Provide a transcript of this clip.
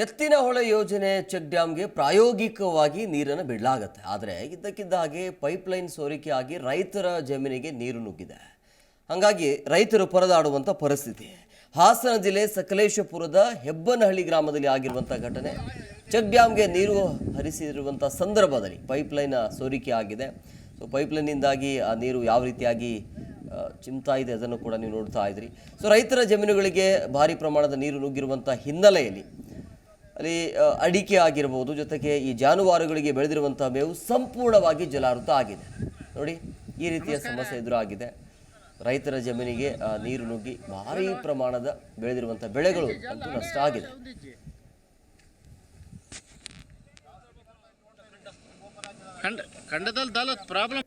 ಎತ್ತಿನ ಹೊಳೆ ಯೋಜನೆ ಚೆಕ್ ಡ್ಯಾಮ್ಗೆ ಪ್ರಾಯೋಗಿಕವಾಗಿ ನೀರನ್ನು ಬಿಡಲಾಗತ್ತೆ. ಆದರೆ ಇದ್ದಕ್ಕಿದ್ದ ಹಾಗೆ ಪೈಪ್ಲೈನ್ ಸೋರಿಕೆ ಆಗಿ ರೈತರ ಜಮೀನಿಗೆ ನೀರು ನುಗ್ಗಿದೆ. ಹಾಗಾಗಿ ರೈತರು ಪರದಾಡುವಂಥ ಪರಿಸ್ಥಿತಿ. ಹಾಸನ ಜಿಲ್ಲೆ ಸಕಲೇಶಪುರದ ಹೆಬ್ಬನಹಳ್ಳಿ ಗ್ರಾಮದಲ್ಲಿ ಆಗಿರುವಂಥ ಘಟನೆ. ಚೆಕ್ ಡ್ಯಾಮ್ಗೆ ನೀರು ಹರಿಸಿರುವಂಥ ಸಂದರ್ಭದಲ್ಲಿ ಪೈಪ್ಲೈನ್ ಸೋರಿಕೆ ಆಗಿದೆ. ಸೊ ಪೈಪ್ಲೈನಿಂದಾಗಿ ಆ ನೀರು ಯಾವ ರೀತಿಯಾಗಿ ಚಿಂತಾ ಇದೆ ಅದನ್ನು ಕೂಡ ನೀವು ನೋಡ್ತಾ ಇದ್ರಿ. ಸೊ ರೈತರ ಜಮೀನುಗಳಿಗೆ ಭಾರಿ ಪ್ರಮಾಣದ ನೀರು ನುಗ್ಗಿರುವಂಥ ಹಿನ್ನೆಲೆಯಲ್ಲಿ ಅಲ್ಲಿ ಅಡಿಕೆ ಆಗಿರ್ಬೋದು ಜೊತೆಗೆ ಈ ಜಾನುವಾರುಗಳಿಗೆ ಬೆಳೆದಿರುವಂತಹ ಮೇವು ಸಂಪೂರ್ಣವಾಗಿ ಜಲಾವೃತ ಆಗಿದೆ. ನೋಡಿ ಈ ರೀತಿಯ ಸಮಸ್ಯೆ ಎದುರಾಗಿದೆ. ರೈತರ ಜಮೀನಿಗೆ ನೀರು ನುಗ್ಗಿ ಭಾರಿ ಪ್ರಮಾಣದ ಬೆಳೆದಿರುವಂಥ ಬೆಳೆಗಳು ಅಂತೂ ನಷ್ಟ ಆಗಿದೆ. ಖಂಡ ಖಂಡದಲ್ಲಿ ದಾಲ ಪ್ರಾಬ್ಲಮ್